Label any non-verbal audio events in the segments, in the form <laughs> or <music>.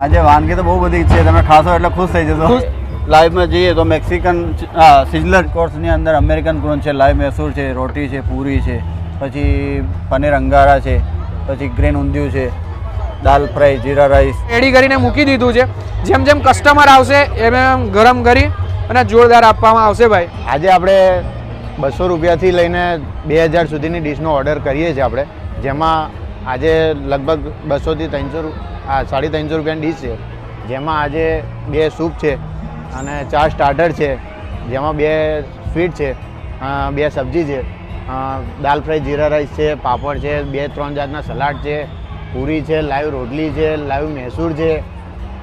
આજે વાનગી તો બહુ બધી છે તમે ખાશો એટલે ખુશ થઈ જશો? લાઈવમાં જઈએ તો મેક્સિકન સિઝલર કોર્સની અંદર અમેરિકન ક્રોન છે લાઈવ મૈસૂર છે રોટી છે પૂરી છે પછી પનીર અંગારા છે પછી ગ્રીન ઊંધિયું છે dal fry jeera rice. Ready કરીને મૂકી દીધું છે. જેમ જેમ કસ્ટમર આવશે એમ એમ ગરમ કરી અને જોરદાર આપવામાં આવશે ભાઈ. આજે આપણે બસો રૂપિયાથી લઈને બે હજાર સુધીની ડીશનો ઓર્ડર કરીએ છીએ આપણે જેમાં આજે લગભગ બસોથી ત્રણસો આ સાડી ત્રણસો રૂપિયાની ડીશ છે. જેમાં આજે બે સૂપ છે અને ચાર સ્ટાર્ટર છે. જેમાં બે સ્વીટ છે બે સબ્જી છે દાલ ફ્રાય જીરા રાઈસ છે, પાપડ છે, બે ત્રણ જાતના સલાડ છે, પૂરી છે, લાઈવ રોટલી છે, લાઈવ મૈસૂર છે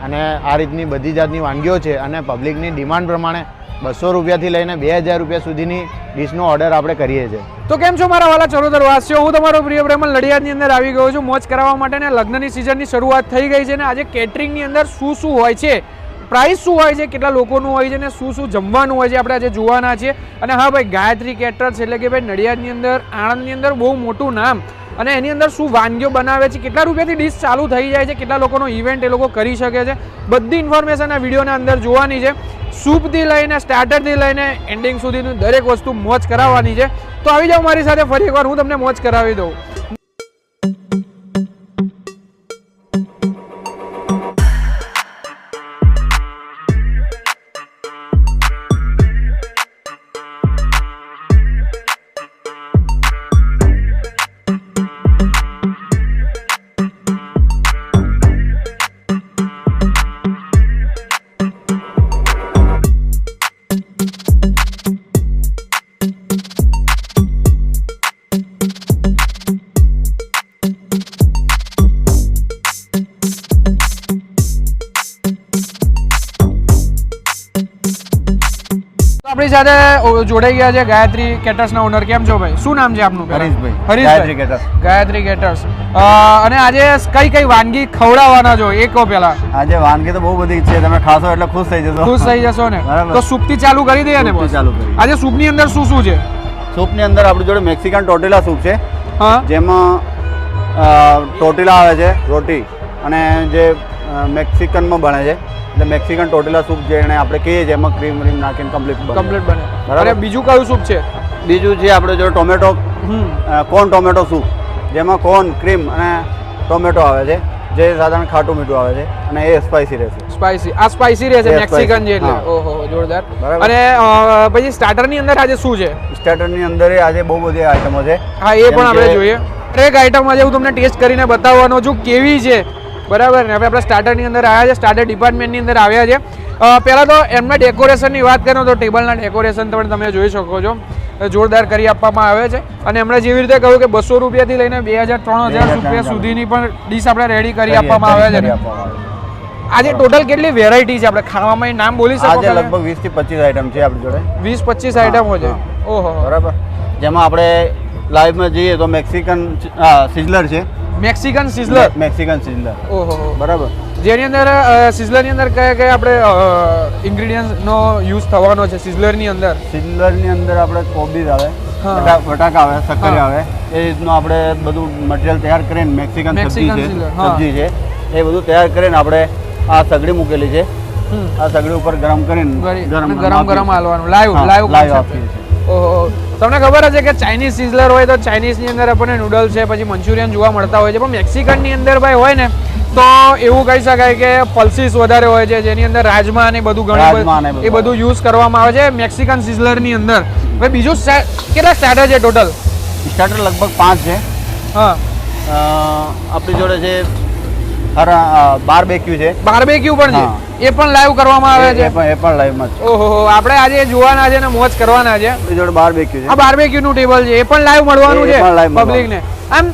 અને આ રીતની બધી જાતની વાનગીઓ છે અને પબ્લિકની ડિમાન્ડ પ્રમાણે બસો રૂપિયાથી લઈને બે હજાર રૂપિયા સુધીની ડીશનો ઓર્ડર આપણે કરીએ છીએ. તો કેમ છો મારા વાલા ચરોતર વાસીઓ? હું તમારો પ્રિય પ્રેમલ નડિયાદની અંદર આવી ગયો છું. મોજ કરાવવા માટે ને લગ્નની સિઝનની શરૂઆત થઈ ગઈ છે ને આજે કેટરિંગની અંદર શું શું હોય છે? પ્રાઇસ શું હોય છે? કેટલા લોકોનું હોય છે ને શું શું જમવાનું હોય છે? આપણે આજે જોવાના છીએ. અને હા ભાઈ, ગાયત્રી કેટરર્સ એટલે કે ભાઈ નડિયાદની અંદર, આણંદની અંદર બહુ મોટું નામ અને એની અંદર શું વાનગીઓ બનાવે છે, કેટલા રૂપિયાથી ડીશ ચાલુ થઈ જાય છે, કેટલા લોકોનો ઇવેન્ટ એ લોકો કરી શકે છે, બધી ઇન્ફોર્મેશન આ વિડીયોના અંદર જોવાની છે. સૂપથી લઈને સ્ટાર્ટરથી લઈને એન્ડિંગ સુધીની દરેક વસ્તુ મોજ કરાવવાની છે. તો આવી જાઓ મારી સાથે, ફરી એકવાર હું તમને મોજ કરાવી દઉં. સાથે જોડાઈ ગયા છે ગાયત્રી કેટર્સના ઓનર કેમ છો ભાઈ? શું નામ છે આપનું? હરીશભાઈ. હરીશભાઈ. કેટર્સ ગાયત્રી કેટર્સ અને આજે કઈ કઈ વાનગી ખવડાવવાના છો? એ કહો પહેલા. આજે વાનગી તો બહુ બધી છે. તમે ખાશો એટલે ખુશ થઈ જશો. ખુશ થઈ જશો ને. તો સૂપથી ચાલુ કરી દઈએ ને ચાલુ કરી આજે સૂપની અંદર શું શું છે? સૂપની અંદર આપણી જોડે મેક્સિકન ટોટેલા સૂપ છે. હા. જેમાં ટોટેલા આવે છે રોટી. અને જે મેક્સિકનમાં બને છે. એટલે મેક્સિકન ટોટેલા સૂપ જેને આપણે કહીએ છીએ એમાં ક્રીમ વ્રીમ નાખીને કમ્પ્લીટ કમ્પ્લીટ બને. બરાબર. બીજું કયું સૂપ છે? બીજું છે આપણે જો ટોમેટો કોર્ન ટોમેટો સૂપ જેમાં કોર્ન ક્રીમ અને ટોમેટો આવે છે. જે સાધારણ ખાટું મીઠું આવે છે અને એ સ્પાઇસી રહેશે. સ્પાઈસી આ સ્પાઇસી રહેશે મેક્સિકન. જે એટલે. ઓહો જોરદાર. અને પછી સ્ટાર્ટરની અંદર આજે શું છે? સ્ટાર્ટરની અંદર આજે બહુ બધી આઈટમો છે. હા એ પણ આપણે જોઈએ. દરેક આઈટમ આજે હું તમને ટેસ્ટ કરીને બતાવવાનો છું કેવી છે. બરાબર ને? હવે આપણે સ્ટાર્ટરની અંદર આવ્યા છે સ્ટાર્ટર ડિપાર્ટમેન્ટની અંદર આવ્યા છે. પહેલાં તો એમના ડેકોરેશનની વાત કરો તો ટેબલના ડેકોરેશન પણ તમે જોઈ શકો છો. જોરદાર કરી આપવામાં આવે છે. અને એમણે જેવી રીતે કહ્યું કે બસો રૂપિયાથી લઈને બે હજાર ત્રણ હજાર રૂપિયા સુધીની પણ ડીશ આપણે રેડી કરી આપવામાં આવે છે કરી ને. આપવામાં આવે છે. આજે ટોટલ કેટલી વેરાયટી છે? આપણે ખાવામાં નામ બોલી શકો આજે લગભગ વીસથી પચીસ આઈટમ છે આપણી જોડે. વીસ પચીસ આઈટમો છે. ઓહો. બરાબર. જેમાં આપણે લાઈવમાં જઈએ તો મેક્સિકન સિઝલર છે. Mexican sizzler? Mexican sizzler. ઓહો. બરાબર. જેની અંદર સિઝલરની અંદર કયા કયા આપણે ઇન્ગ્રેડિયન્ટ્સનો યુઝ થવાનો છે સિઝલરની અંદર? સિઝલરની અંદર આપણે કોબીજ આવે. બટાકા આવે શક્કર આવે. એ રીતનું આપણે બધું મટીરિયલ તૈયાર કરીને મેક્સિકન સબ્જી છે સબ્જી છે એ બધું તૈયાર કરીને આપણે આ સગડી મૂકેલી છે. આ સગડી ઉપર ગરમ કરીને ગરમ ગરમ ગરમ હાલવાનું. લાઈવ લાઈવ લાઈવ આપીએ છીએ. ઓહો. તમને ખબર હશે કે ચાઇનીઝ સિઝલર હોય તો ચાઇનીઝની અંદર આપણને નૂડલ્સ છે પછી મંચુરિયન જોવા મળતા હોય છે. પણ મેક્સિકનની અંદર ભાઈ હોય ને તો એવું કહી શકાય કે પલ્સીસ વધારે હોય છે જેની અંદર રાજમા અને બધું ઘણું એ બધું યુઝ કરવામાં આવે છે. મેક્સિકન સિઝલરની અંદર. ભાઈ બીજું કેટલા સ્ટાર્ટર છે ટોટલ સ્ટાર્ટર લગભગ પાંચ છે. હા. આપણી જોડે છે હર બાર બેક્યુ છે. બારબેક્યુ પણ છે? એ પણ લાઈવ કરવામાં આવે છે? એ પણ લાઈવમાં છે ઓહો આપણે આજે જોવાના છે ને મોજ કરવાના છે. જોડે બારબેક્યુ છે. આ બાર્બેક્યુ નું ટેબલ છે. એ પણ લાઈવ મળવાનું છે પબ્લિક ને. આમ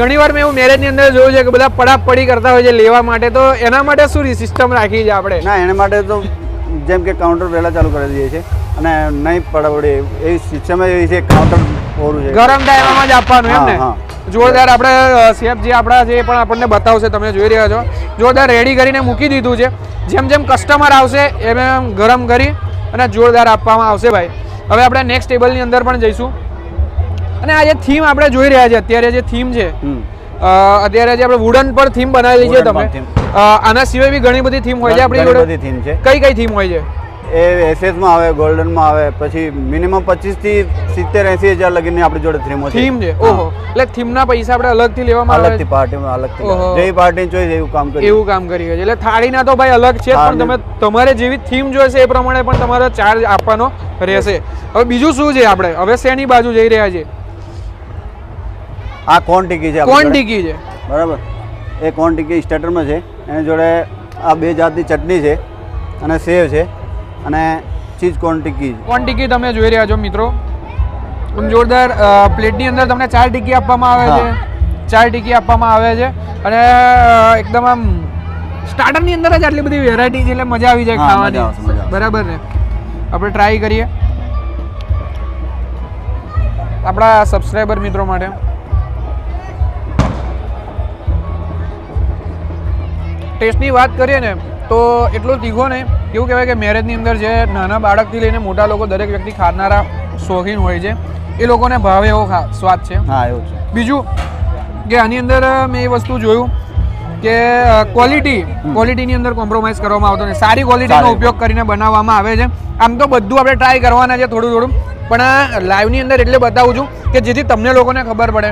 ઘણી વાર મેં એવું મેરેજની અંદર જોયું છે કે બધા પડાપડી કરતા હોય છે લેવા માટે. તો એના માટે શું સિસ્ટમ રાખી છે આપણે? ના એના માટે તો જેમ કે કાઉન્ટર પહેલા ચાલુ કરી દઈએ છીએ. અને નહીં પડે એવી સિસ્ટમ એવી છે કાઉન્ટર ઓરું છે. ગરમ ટાઈમમાં જ આપવાનું એમ ને? જોરદાર આપણે શેફ જે આપણા એ પણ આપણને બતાવશે તમે જોઈ રહ્યા છો. જોરદાર રેડી કરીને મૂકી દીધું છે. જેમ જેમ કસ્ટમર આવશે એમ એમ ગરમ કરી અને જોરદાર આપવામાં આવશે ભાઈ. હવે આપણે નેક્સ્ટ ટેબલની અંદર પણ જઈશું. અને આ જે થીમ આપણે જોઈ રહ્યા છે અત્યારે જે થીમ છે અત્યારે જે આપણે વુડન પર થીમ બનાવેલી છે તમે. આના સિવાય બી ઘણી બધી થીમ હોય છે આપણી જોડે? બધી થીમ છે. કઈ કઈ થીમ હોય છે? એ એસએસમાં આવે ગોલ્ડનમાં આવે પછી મિનિમમ પચીસથી સિત્તેર એંસી હજાર લગીને આપણી જોડે થીમો છે. થીમ છે? ઓહો. એટલે થીમના પૈસા આપણે અલગથી લેવામાં આવે? અલગથી પાર્ટીમાં અલગથી ઓહો. જેવી પાર્ટી ચોઈસ એવું કામ કરી એવું કામ કરી છે એટલે થાળીના તો ભાઈ અલગ છે પણ તમે તમારે જેવી થીમ જોઈશે એ પ્રમાણે પણ તમારે ચાર્જ આપવાનો રહેશે. હવે બીજું શું છે આપણે? હવે શેની બાજુ જઈ રહ્યા છે આ કોણ ટીકી છે આપણી કોણ ટીકી છે? બરાબર. એ કોણ ટીકી? સ્ટાર્ટરમાં છે. એની જોડે આ બે જાતની ચટણી છે અને સેવ છે. અને ચીઝ કોર્ન ટિક્કી કોણ ટિક્કી તમે જોઈ રહ્યા છો મિત્રો. જોરદાર પ્લેટની અંદર તમને ચાર ટિક્કી આપવામાં આવે છે. ચાર ટિક્કી આપવામાં આવે છે. અને એકદમ આમ સ્ટાર્ટરની અંદર જ આટલી બધી વેરાયટી છે એટલે મજા આવી જાય ખાવાની. બરાબર ને? આપણે ટ્રાય કરીએ. આપણા સબસ્ક્રાઈબર મિત્રો માટે. ટેસ્ટની વાત કરીએ ને તો એટલો તીખો ને કેવું કહેવાય કે મેરેજની અંદર જે નાના બાળકથી લઈને મોટા લોકો દરેક વ્યક્તિ ખાનારા શોખીન હોય છે એ લોકોને ભાવે એવો સ્વાદ છે. હા એવું છે. બીજું કે આની અંદર મેં એ વસ્તુ જોયું કે ક્વોલિટી ક્વોલિટીની અંદર કોમ્પ્રોમાઇઝ કરવામાં આવતો નથી. સારી ક્વોલિટીનો ઉપયોગ કરીને બનાવવામાં આવે છે. આમ તો બધું આપણે ટ્રાય કરવાના છે થોડું થોડું. પણ આ લાઈવની અંદર એટલે બતાવું છું કે જેથી તમને લોકોને ખબર પડે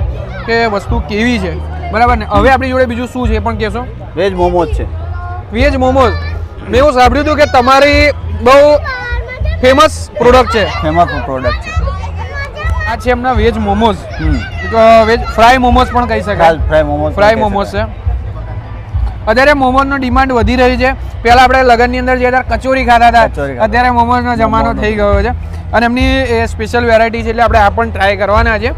કે વસ્તુ કેવી છે. બરાબર ને? હવે આપણી જોડે બીજું શું છે પણ કહેશો. વેજ મોમોજ છે. વેજ મોમોઝ? મેં એવું સાંભળ્યું હતું કે તમારી બહુ ફેમસ પ્રોડક્ટ છે. ફેમસ પ્રોડક્ટ છે. આ છે એમના veg momos. Veg fry momos પણ કહી શકાય. ફ્રાય મોમોઝ ફ્રાય મોમોસ છે. અત્યારે મોમોઝનો ડિમાન્ડ વધી રહી છે. પહેલા આપણે લગનની અંદર જે હતા કચોરી ખાતા હતા. અત્યારે મોમોઝનો જમાનો થઈ ગયો છે. અને એમની એ સ્પેશિયલ વેરાયટી છે એટલે આપણે આ પણ ટ્રાય કરવાના છે.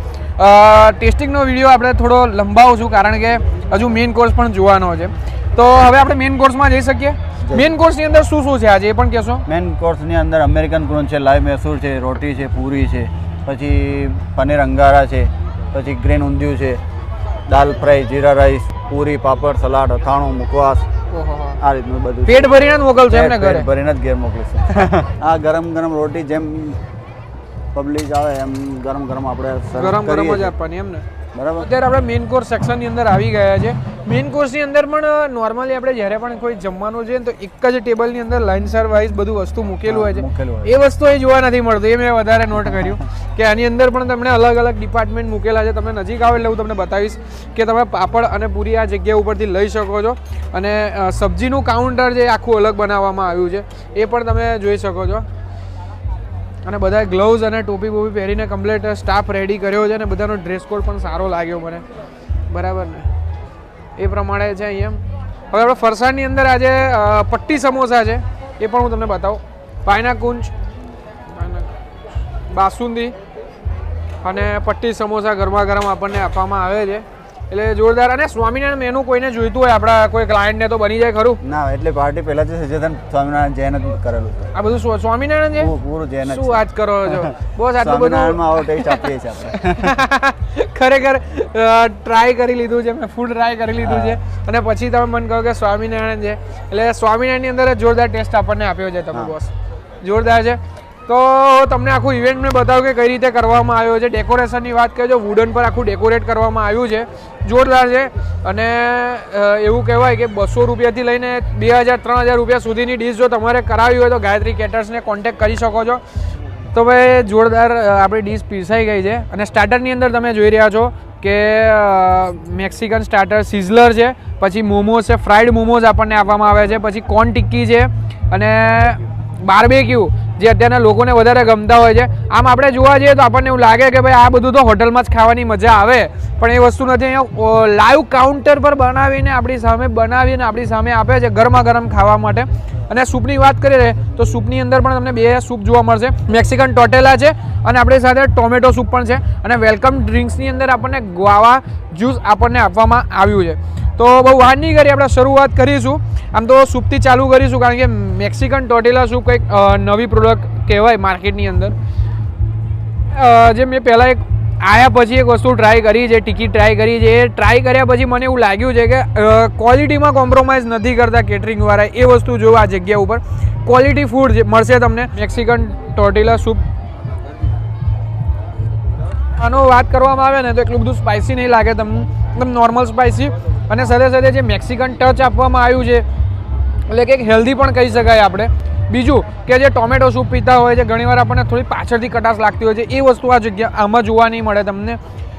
ટેસ્ટિંગનો વીડિયો આપણે થોડો લંબાવું છું કારણ કે હજુ મેઇન કોર્સ પણ જોવાનો છે. તો હવે આપણે મેઇન કોર્સમાં જઈ શકીએ? મેઇન કોર્સની અંદર શું શું છે આજે એ પણ કહેશો? મેન કોર્સની અંદર અમેરિકન ક્રોન છે લાઈવ મૈસૂર છે રોટી છે પૂરી છે પછી પનીર અંગારા છે પછી ગ્રીન ઊંધિયું છે dal fry jeera rice puri papad salad અથાણું મુખવાસ આ રીતનું બધું. પેટ ભરીને જ મોકલશે એમને ઘરે? ભરીને જ ઘેર મોકલીશું. <laughs> આ ગરમ ગરમ રોટી જેમ પબ્લિક આવે એમ ગરમ ગરમ આપણે ગરમ ગરમ જ. આપવાની એમને બરાબર. અત્યારે આપણે મેઇન કોર્સ સેક્શનની અંદર આવી ગયા છે. મેઇન કોર્સની અંદર પણ નોર્મલી આપણે જ્યારે પણ કોઈ જમવાનું છે તો એક જ ટેબલની અંદર લાઇનસર વાઇઝ બધું વસ્તુ મૂકેલું હોય છે. એ વસ્તુ એ જોવા નથી મળતું. એ મેં વધારે નોટ કર્યું કે આની અંદર પણ તમને અલગ અલગ ડિપાર્ટમેન્ટ મૂકેલા છે. તમે નજીક આવો એટલે હું તમને બતાવીશ કે તમે પાપડ અને પૂરી આ જગ્યા ઉપરથી લઈ શકો છો. અને સબ્જીનું કાઉન્ટર જે આખું અલગ બનાવવામાં આવ્યું છે એ પણ તમે જોઈ શકો છો. અને બધા ગ્લવ્સ અને ટોપી બોપી પહેરીને કમ્પ્લેટ સ્ટાફ રેડી કર્યો છે અને બધાનો ડ્રેસ કોડ પણ સારો લાગ્યો મને. બરાબર ને? એ પ્રમાણે છે અહીંયા. હવે આપણે ફરસાણની અંદર આજે પટ્ટી સમોસા છે. એ પણ હું તમને બતાવું. પાયના કુંજ બાસુંદી અને પટ્ટી સમોસા ગરમા ગરમ આપણને આપવામાં આવે છે. એટલે જોરદાર. અને સ્વામિનારાયણ મેનુ કોઈને જોઈતું હોય આપણા કોઈ ક્લાયન્ટને તો બની જાય ખરું. ના એટલે પાર્ટી પહેલા જ સજેશન સ્વામિનારાયણ જૈન જ કરેલું છે. આ બધું સ્વામિનારાયણ છે? પૂરું- જૈન શું વાત કરો છો? બસ આટલું બધું આવો ટેસ્ટ આપીએ છીએ આપણે. <laughs> ખરેખર ટ્રાય કરી લીધું છે મેં ફૂડ ટ્રાય કરી લીધું છે. અને પછી તમે મને કહો કે સ્વામિનારાયણ છે. એટલે સ્વામિનારાયણની અંદર જોરદાર ટેસ્ટ આપણને આપ્યો છે તમે. બોસ જોરદાર છે. તો તમને આખું ઇવેન્ટ મેં બતાવ્યું કે કઈ રીતે કરવામાં આવ્યો છે. ડેકોરેશનની વાત કરજો વુડન પર આખું ડેકોરેટ કરવામાં આવ્યું છે. જોરદાર છે. અને એવું કહેવાય કે બસો રૂપિયાથી લઈને બે હજાર, ત્રણ હજાર રૂપિયા સુધીની ડીશ જો તમારે કરાવી હોય તો ગાયત્રી કેટર્સને કોન્ટેક્ટ કરી શકો છો. તો ભાઈ, જોરદાર આપણી ડીશ પીરસાઈ ગઈ છે. અને સ્ટાર્ટરની અંદર તમે જોઈ રહ્યા છો કે મેક્સિકન સ્ટાર્ટર સિઝલર છે. પછી મોમોઝ છે. ફ્રાઈડ મોમોઝ આપણને આપવામાં આવે છે. પછી કોર્ન ટિક્કી છે. અને બાર્બેક્યુ જે અત્યારના લોકોને વધારે ગમતા હોય છે. આમ આપણે જોવા જઈએ તો આપણને એવું લાગે કે ભાઈ આ બધું તો હોટલમાં જ ખાવાની મજા આવે. પણ એ વસ્તુ નથી, અહીંયા લાઈવ કાઉન્ટર પર બનાવીને આપણી સામે બનાવીને આપણી સામે આપે છે ગરમા ગરમ ખાવા માટે. અને સૂપની વાત કરીએ તો સૂપની અંદર પણ તમને બે સૂપ જોવા મળશે. મેક્સિકન ટોટેલા છે અને આપણી સાથે ટોમેટો સૂપ પણ છે. અને વેલકમ ડ્રિંક્સની અંદર આપણને ગ્વાવા જ્યુસ આપણને આપવામાં આવ્યું છે. તો બહુ વાર નહીં કરી, આપણે શરૂઆત કરીશું. આમ તો સૂપથી ચાલુ કરીશું, કારણ કે મેક્સિકન ટોટેલા સૂપ કંઈક નવી પ્રોડક્ટ કહેવાય માર્કેટની અંદર. જે મેં પહેલાં એક આયા પછી એક વસ્તુ ટ્રાય કરી છે ટિકિટ ટ્રાય કરી છે એ ટ્રાય કર્યા પછી મને એવું લાગ્યું છે કે ક્વોલિટીમાં કોમ્પ્રોમાઇઝ નથી કરતા કેટરિંગવાળા એ વસ્તુ જોવા આ જગ્યા ઉપર. ક્વોલિટી ફૂડ જે મળશે તમને. મેક્સિકન ટોટેલા સૂપ આનો વાત કરવામાં આવે ને તો એટલું બધું સ્પાઇસી નહીં લાગે તમને. એકદમ નોર્મલ સ્પાઇસી અને સાથે સાથે જે મેક્સિકન ટચ આપવામાં આવ્યું છે, એટલે કે હેલ્ધી પણ કહી શકાય આપણે. બીજું કે જે ટોમેટો સૂપ પીતા હોય છે, ઘણીવાર આપણને થોડી પાછળથી કટાશ લાગતી હોય છે, એ વસ્તુ આ જગ્યા આમાં જોવા નહીં મળે તમને.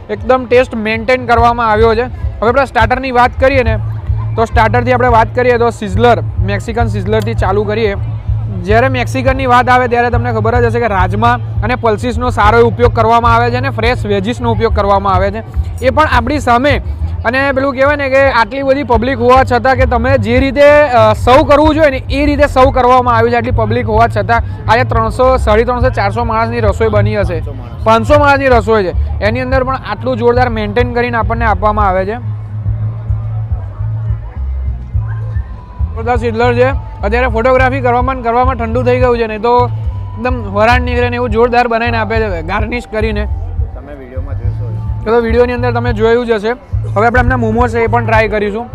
એકદમ ટેસ્ટ મેન્ટેન કરવામાં આવ્યો છે. હવે આપણે સ્ટાર્ટરની વાત કરીએ ને, તો સ્ટાર્ટરથી આપણે વાત કરીએ તો સિઝલર, મેક્સિકન સિઝલરથી ચાલુ કરીએ. જ્યારે મેક્સિકનની વાત આવે ત્યારે તમને ખબર જ હશે કે રાજમા અને પલ્સીસનો સારો ઉપયોગ કરવામાં આવે છે અને ફ્રેશ વેજીસનો ઉપયોગ કરવામાં આવે છે. એ પણ આપણી સામે અને પેલું કહેવાય ને કે આટલી બધી પબ્લિક હોવા છતાં કે તમે જે રીતે સૌ કરવું જોઈએ ને એ રીતે સૌ કરવામાં આવ્યું છે. આટલી પબ્લિક હોવા છતાં આજે ત્રણસો સાડી ત્રણસો ચારસો માણસની રસોઈ બની હશે. પાંચસો માણસની રસોઈ છે. એની અંદર પણ આટલું જોરદાર મેન્ટેન કરીને આપણને આપવામાં આવે છે. બધા સિડલર છે. અત્યારે ફોટોગ્રાફી કરવામાં કરવામાં ઠંડુ થઈ ગયું છે ને તો એકદમ વરાળ નીકળે ને એવું જોરદાર બનાવીને આપે છે. ગાર્નિશ કરીને. તો વિડીયોની અંદર તમે જોયું જ હશે. હવે આપણે એમના મોમોઝ એ પણ ટ્રાય કરીશું.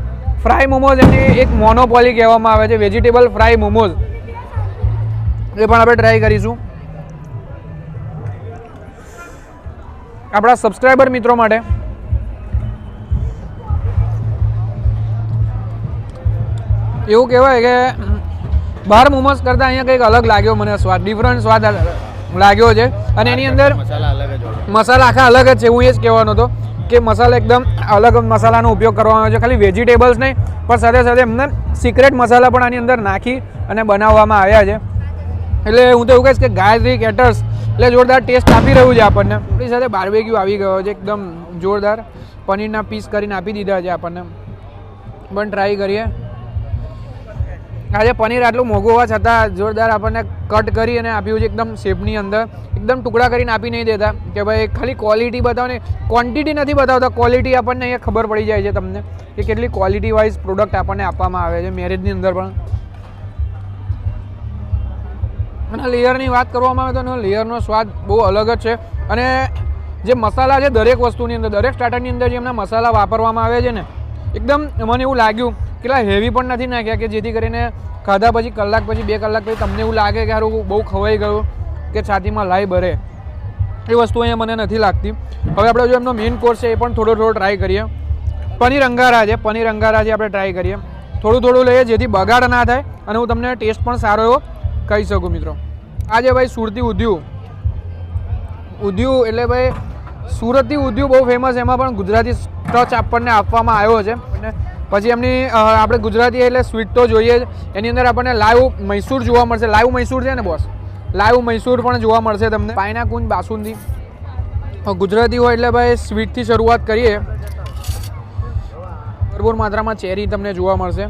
ફ્રાય મોમોઝ એની એક મોનોપોલી કહેવામાં આવે છે વેજીટેબલ ફ્રાય મોમોઝ. એ પણ આપણે ટ્રાય કરીશું. આપણા સબસ્ક્રાઈબર મિત્રો માટે. એવું કહેવાય કે બહાર મોમોઝ કરતાં અહીંયા કંઈક અલગ લાગ્યો મને સ્વાદ ડિફરન્ટ સ્વાદ લાગ્યો છે. અને એની અંદર મસાલા આખા અલગ જ છે, હું એ જ કહેવાનો હતો કે મસાલા એકદમ અલગ મસાલાનો ઉપયોગ કરવામાં આવે છે. ખાલી વેજીટેબલ્સ નહીં, પણ સાથે સાથે એમને સિક્રેટ મસાલા પણ આની અંદર નાખી અને બનાવવામાં આવ્યા છે. એટલે હું તો એવું કહીશ કે ગાયત્રી કેટર્સ એટલે જોરદાર ટેસ્ટ આપી રહ્યું છે આપણને. આપણી સાથે બાર્બેક્યુ આવી ગયો છે, એકદમ જોરદાર પનીરના પીસ કરીને આપી દીધા છે આપણને. પણ ટ્રાય કરીએ. આજે પનીર આટલું મોંઘું હોવા છતાં જોરદાર આપણને કટ કરી અને આપ્યું છે એકદમ શેપની અંદર. એકદમ ટુકડા કરીને આપી નહીં દેતા કે ભાઈ ખાલી ક્વોલિટી બતાવો ને. ક્વોન્ટિટી નથી બતાવતા ક્વોલિટી આપણને અહીંયા ખબર પડી જાય છે તમને કે કેટલી ક્વોલિટી વાઇઝ પ્રોડક્ટ આપણને આપવામાં આવે છે મેરેજની અંદર પણ. અને લેયરની વાત કરવામાં આવે તો લેયરનો સ્વાદ બહુ અલગ જ છે. અને જે મસાલા છે દરેક વસ્તુની અંદર, દરેક સ્ટાર્ટરની અંદર જે એમના મસાલા વાપરવામાં આવે છે ને, એકદમ મને એવું લાગ્યું કેટલા હેવી પણ નથી નાખ્યા કે જેથી કરીને ખાધા પછી, કલાક પછી, બે કલાક પછી તમને એવું લાગે કે સારું બહુ ખવાઈ ગયું કે છાતીમાં લાઈ ભરે એ વસ્તુ અહીંયા મને નથી લાગતી. હવે આપણે જો એમનો મેઇન કોર્સ છે એ પણ થોડો થોડો ટ્રાય કરીએ. પનીર અંગારા છે પનીર અંગારા છે આપણે ટ્રાય કરીએ. થોડું થોડું લઈએ જેથી બગાડ ના થાય અને હું તમને ટેસ્ટ પણ સારો એવો કહી શકું મિત્રો. આજે ભાઈ સુરતી ઉધ્યું ઉધ્યું એટલે ભાઈ સુરતથી ઉધ્યું બહુ ફેમસ એમાં પણ ગુજરાતી ટચ આપણને આપવામાં આવ્યો છે. અને પછી એમની આપણે ગુજરાતી એટલે સ્વીટ તો જોઈએ જ. એની અંદર આપણને લાઈવ મૈસૂર જોવા મળશે. લાઈવ મૈસૂર છે ને બોસ લાઈવ મૈસૂર પણ જોવા મળશે તમને. પાયના કુંજ બાસુંદી ગુજરાતી હોય એટલે ભાઈ સ્વીટથી શરૂઆત કરીએ. ભરપૂર માત્રામાં ચેરી તમને જોવા મળશે.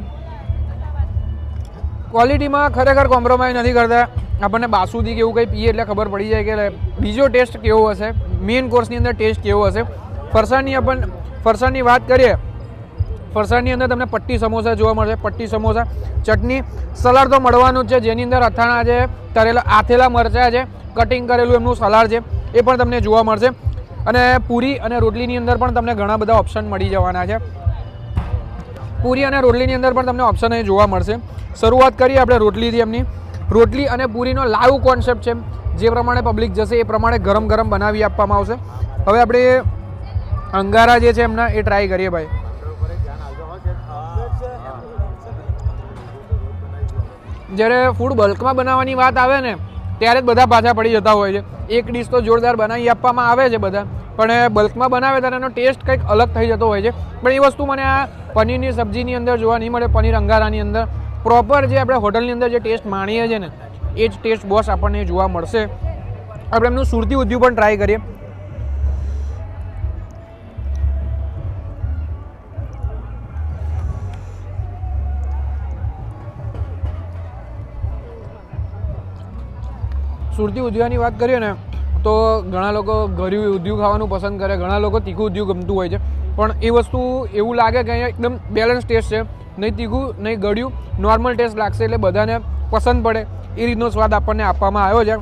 ક્વોલિટીમાં ખરેખર કોમ્પ્રોમાઇઝ નથી કરતા. આપણને બાસુદી કે એવું કંઈ પીએ એટલે ખબર પડી જાય કે બીજો ટેસ્ટ કેવો હશે? મેઇન કોર્સની અંદર ટેસ્ટ કેવો હશે? ફરસાણની આપણને ફરસાણની વાત કરીએ. ફરસાણની અંદર તમને પટ્ટી સમોસા જોવા મળશે. પટ્ટી સમોસા, ચટણી, સલાડ તો મળવાનું જ છે. જેની અંદર અથાણા છે, તરેલા, આથેલા મરચાં છે કટિંગ કરેલું એમનું સલાડ છે, એ પણ તમને જોવા મળશે. અને પૂરી અને રોટલીની અંદર પણ તમને ઘણા બધા ઓપ્શન મળી જવાના છે. પૂરી અને રોટલીની અંદર પણ તમને ઓપ્શન અહીં જોવા મળશે. શરૂઆત કરીએ આપણે રોટલીથી એમની. રોટલી અને પૂરીનો લાઈવ કોન્સેપ્ટ છે. જે પ્રમાણે પબ્લિક જશે, એ પ્રમાણે ગરમ ગરમ બનાવી આપવામાં આવશે. હવે આપણે અંગારા જે છે, એમના એ ટ્રાય કરીએ ભાઈ. જ્યારે ફૂડ બલ્કમાં બનાવવાની વાત આવે ને, ત્યારે જ બધા પાછા પડી જતા હોય છે. એક ડીશ તો જોરદાર બનાવી આપવામાં આવે છે બધા, પણ બલ્કમાં બનાવે ત્યારે એનો ટેસ્ટ કંઈક અલગ થઈ જતો હોય છે. પણ એ વસ્તુ મને આ પનીરની સબ્જીની અંદર જોવા નહીં મળે, પનીર અંગારાની અંદર. પ્રોપર જે આપણે હોટલની અંદર જે ટેસ્ટ માણીએ છીએ ને, એ જ ટેસ્ટ બોસ આપણને જોવા મળશે. આપણે એમનું સુરતી ઉદ્યોગ પણ ટ્રાય કરીએ. સુરતી ઉદ્યોગની વાત કરીએ ને, તો ઘણા લોકો ગળ્યું ઉદ્યોગ ખાવાનું પસંદ કરે, ઘણા લોકો તીખું ઉદ્યોગ ગમતું હોય છે. પણ એ વસ્તુ એવું લાગે કે અહીંયા એકદમ બેલેન્સ ટેસ્ટ છે. નહીં તીખું, નહીં ગળ્યું નોર્મલ ટેસ્ટ લાગશે એટલે બધાને પસંદ પડે. એ રીતનો સ્વાદ આપણને આપવામાં આવ્યો છે.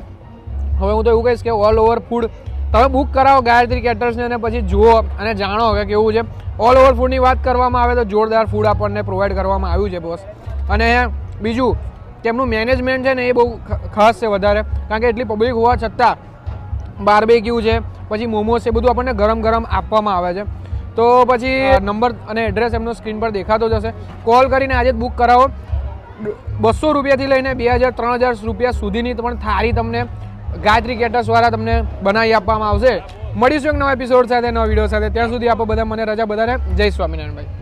હવે હું તો એવું કહીશ કે ઓલ ઓવર ફૂડ તમે બુક કરાવો ગાયત્રી કેટર્સને અને પછી જુઓ અને જાણો કે કેવું છે. ઓલ ઓવર ફૂડની વાત કરવામાં આવે તો જોરદાર ફૂડ આપણને પ્રોવાઈડ કરવામાં આવ્યું છે બોસ અને બીજું કે એમનું મેનેજમેન્ટ છે ને એ બહુ ખાસ છે વધારે. કારણ કે એટલી પબ્લિક હોવા છતાં બાર્બેક્યુ છે પછી મોમોસ એ બધું આપણને ગરમ ગરમ આપવામાં આવે છે. તો પછી નંબર અને એડ્રેસ એમનો સ્ક્રીન પર દેખાતો જ હશે. કોલ કરીને આજે જ બુક કરાવો. બસો રૂપિયાથી લઈને બે હજાર ત્રણ હજાર રૂપિયા સુધીની પણ થાળી તમને ગાયત્રી કેટર્સ વાળા તમને બનાવી આપવામાં આવશે. મળીશું એક નવા એપિસોડ સાથે નવા વીડિયો સાથે. ત્યાં સુધી આપો બધા મને રજા બધાને. જય સ્વામિનારાયણ ભાઈ.